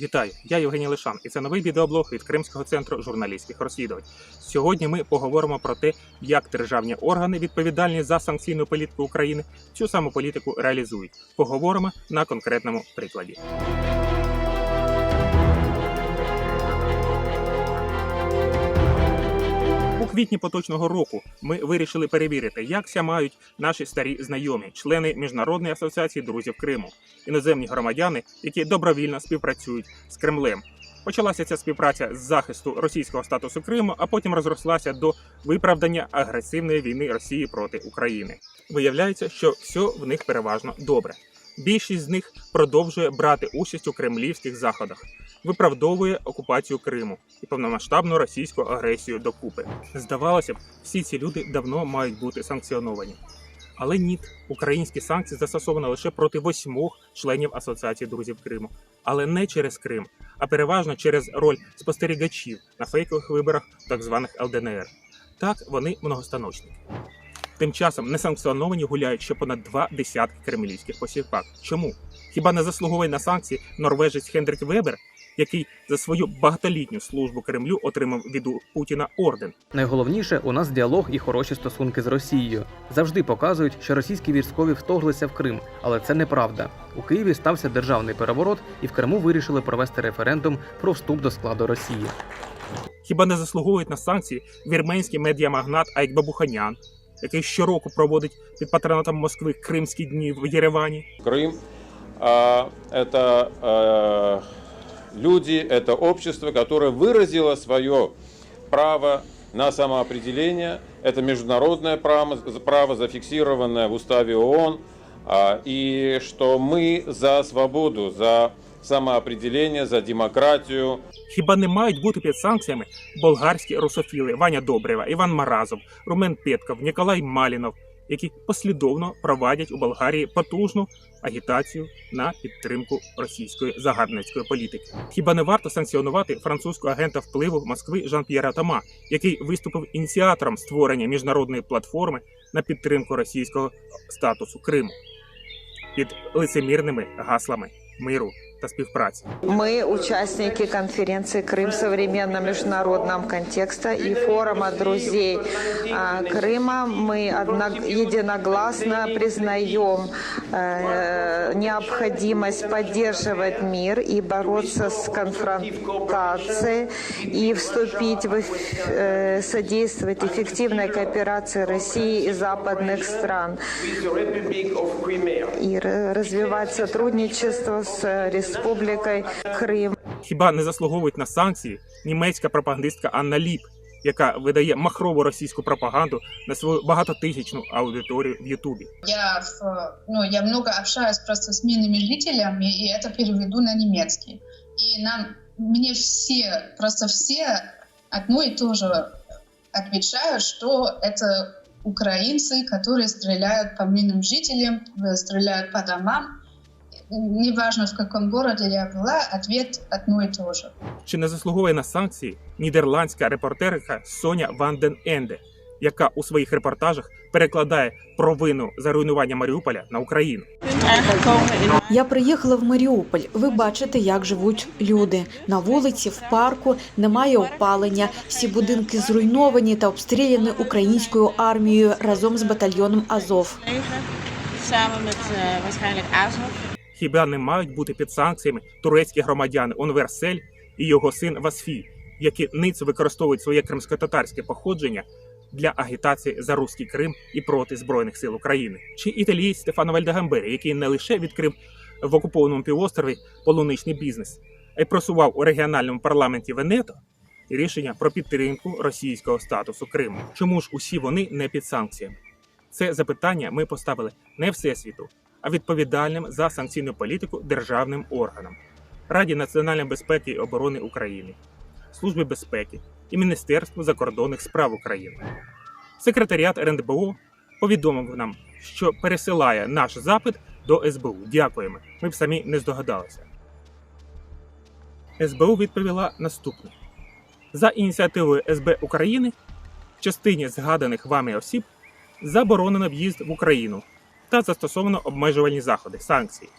Вітаю, я Євгеній Лишан, і це новий відеоблог від Кримського центру журналістських розслідувань. Сьогодні ми поговоримо про те, як державні органи, відповідальні за санкційну політику України, цю саму політику реалізують. Поговоримо на конкретному прикладі. Квітні поточного року ми вирішили перевірити, як ся мають наші старі знайомі, члени Міжнародної асоціації друзів Криму, іноземні громадяни, які добровільно співпрацюють з Кремлем. Почалася ця співпраця з захисту російського статусу Криму, а потім розрослася до виправдання агресивної війни Росії проти України. Виявляється, що все в них переважно добре. Більшість з них продовжує брати участь у кремлівських заходах, виправдовує окупацію Криму і повномасштабну російську агресію докупи. Здавалося б, всі ці люди давно мають бути санкціоновані. Але ні, українські санкції застосовано лише проти восьмох членів Асоціації друзів Криму, але не через Крим, а переважно через роль спостерігачів на фейкових виборах так званих ЛДНР. Так вони многостаночники. Тим часом несанкціоновані гуляють ще понад два десятки кремлівських посіпак. Чому? Хіба не заслуговує на санкції норвежець Хендрик Вебер, який за свою багатолітню службу Кремлю отримав від Путіна орден? Найголовніше у нас діалог і хороші стосунки з Росією. Завжди показують, що російські військові вторглися в Крим, але це неправда. У Києві стався державний переворот, і в Криму вирішили провести референдум про вступ до складу Росії. Хіба не заслуговують на санкції вірменський медіамагнат Айк Бабуханян, який щороку проводить під патронатом Москви Кримські дні в Єревані? Крым а, это а, люди, это общество, которое выразило свое право на самоопределение. Это международное право, право зафиксированное в уставе ООН. а, И что мы за свободу, за самоопределение, за демократию, Хіба не мають бути під санкціями болгарські русофіли Ваня Добрева, Іван Маразов, Румен Петков, Ніколай Малінов, які послідовно провадять у Болгарії потужну агітацію на підтримку російської загарбницької політики? Хіба не варто санкціонувати французького агента впливу Москви Жан-П'єра Тома, який виступив ініціатором створення міжнародної платформи на підтримку російського статусу Криму? Під лицемірними гаслами миру та співпраці? Мы участники конференции «Крым в современном международном контексте» и форума друзей а, Крыма. Одно- единогласно признаем э, необходимость поддерживать мир и бороться с конфронтацией и вступить в э, содействовать эффективной кооперации России и западных стран и развивать сотрудничество с Республикой Крым. Хіба не заслуговують на санкції німецька пропагандистка Анна Ліп, яка видає махрову російську пропаганду на свою багатотисячну аудиторію в Ютубі? Я, в, ну, я много общаюсь просто с мирными жителями, и это переведу на немецкий. И нам, мне все, просто все одно и то же отвечают, что это украинцы, которые стреляют по мирным жителям, э, стреляют по домам. Неважно, в каком городе я была, ответ одно и то же. Чи не заслуговує на санкції нідерландська репортерка Соня Ванден Енде, яка у своїх репортажах перекладає провину за руйнування Маріуполя на Україну? Я приїхала в Маріуполь. Ви бачите, як живуть люди. На вулиці, в парку немає опалення. Всі будинки зруйновані та обстріляні українською армією разом з батальйоном Азов. Хіба не мають бути під санкціями турецькі громадяни Онверсель і його син Васфі, які ниць використовують своє кримсько-татарське походження для агітації за руський Крим і проти збройних сил України, чи італієць Стефано Вальдегамбері, який не лише відкрив в окупованому півострові полуничний бізнес, а й просував у регіональному парламенті Венето рішення про підтримку російського статусу Криму. Чому ж усі вони не під санкціями? Це запитання ми поставили не всесвіту, а відповідальним за санкційну політику державним органам Раді національної безпеки і оборони України, Службі безпеки і Міністерству закордонних справ України. Секретаріат РНБО повідомив нам, що пересилає наш запит до СБУ. Дякуємо. Ми б самі не здогадалися. СБУ відповіла наступне: за ініціативою СБ України в частині згаданих вами осіб заборонено в'їзд в Україну та застосовано обмежувальні заходи, санкції.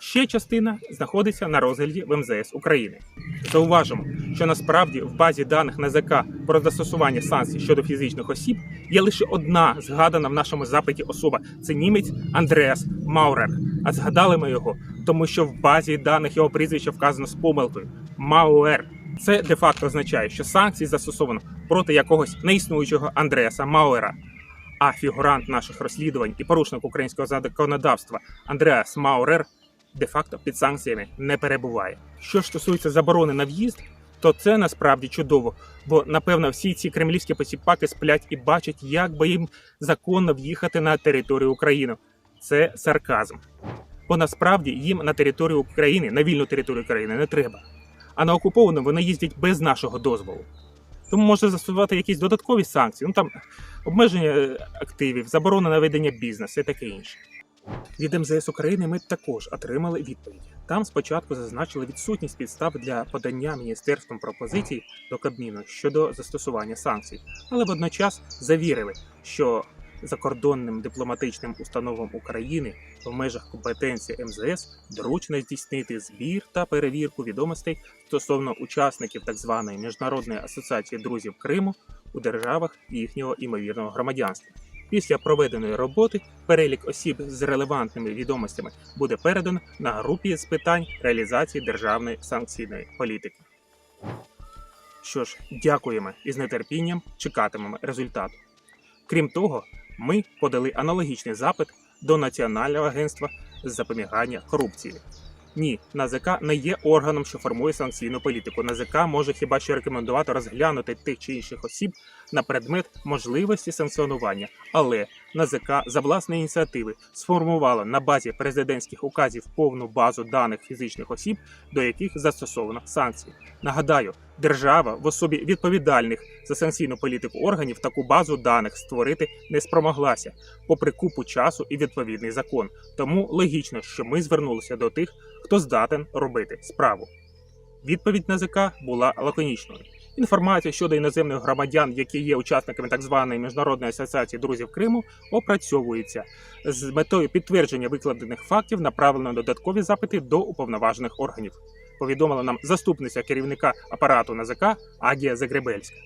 Ще частина знаходиться на розгляді в МЗС України. Зауважимо, що насправді в базі даних НАЗК про застосування санкцій щодо фізичних осіб є лише одна згадана в нашому запиті особа це німець Андреас Маурер. А згадали ми його, тому що в базі даних його прізвища вказано з помилкою Мауер. Це де-факто означає, що санкції застосовано проти якогось неіснуючого Андреаса Мауера. А фігурант наших розслідувань і порушник українського законодавства Андреас Маурер де-факто під санкціями не перебуває. Що ж стосується заборони на в'їзд, то це насправді чудово, бо напевно всі ці кремлівські посіпаки сплять і бачать, як би їм законно в'їхати на територію України. Це сарказм. Бо насправді їм на територію України, на вільну територію України не треба. А на окуповану вони їздять без нашого дозволу. Тому може застосувати якісь додаткові санкції, ну там обмеження е, активів, заборона на ведення бізнесу і таке інше. Від МЗС України ми також отримали відповідь. Там спочатку зазначили відсутність підстав для подання міністерством пропозицій до Кабміну щодо застосування санкцій, але водночас завірили, що закордонним дипломатичним установам України в межах компетенції МЗС доручено здійснити збір та перевірку відомостей стосовно учасників так званої міжнародної асоціації друзів Криму у державах їхнього імовірного громадянства. Після проведеної роботи перелік осіб з релевантними відомостями буде передано на групі з питань реалізації державної санкційної політики. Що ж, дякуємо і з нетерпінням чекатимемо результату. Крім того, ми подали аналогічний запит до Національного агентства з запобігання корупції. Ні, НАЗК не є органом, що формує санкційну політику. НАЗК може хіба що рекомендувати розглянути тих чи інших осіб на предмет можливості санкціонування, але НАЗК за власної ініціативи сформувало на базі президентських указів повну базу даних фізичних осіб, до яких застосовано санкції. Нагадаю, держава в особі відповідальних за санкційну політику органів таку базу даних створити не спромоглася, попри купу часу і відповідний закон. Тому логічно, що ми звернулися до тих, хто здатен робити справу. Відповідь НАЗК була лаконічною. Інформація щодо іноземних громадян, які є учасниками так званої міжнародної асоціації друзів Криму, опрацьовується з метою підтвердження викладених фактів, направлено додаткові запити до уповноважених органів. Повідомила нам заступниця керівника апарату НАЗК Агія Загребельська.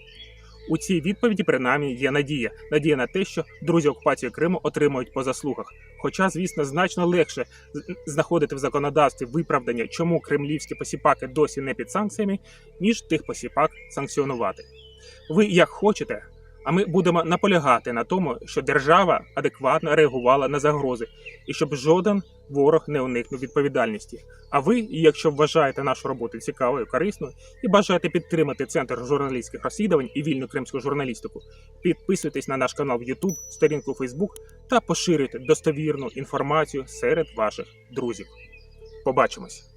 У цій відповіді принаймні є надія. Надія на те, що друзі окупації Криму отримують по заслугах. Хоча, звісно, значно легше знаходити в законодавстві виправдання, чому кремлівські посіпаки досі не під санкціями, ніж тих посіпак санкціонувати. Ви як хочете, а ми будемо наполягати на тому, що держава адекватно реагувала на загрози і щоб жоден ворог не уникнув відповідальності. А ви, якщо вважаєте нашу роботу цікавою, корисною і бажаєте підтримати центр журналістських розслідувань і вільну кримську журналістику, підписуйтесь на наш канал в YouTube, сторінку Facebook та поширюйте достовірну інформацію серед ваших друзів. Побачимось!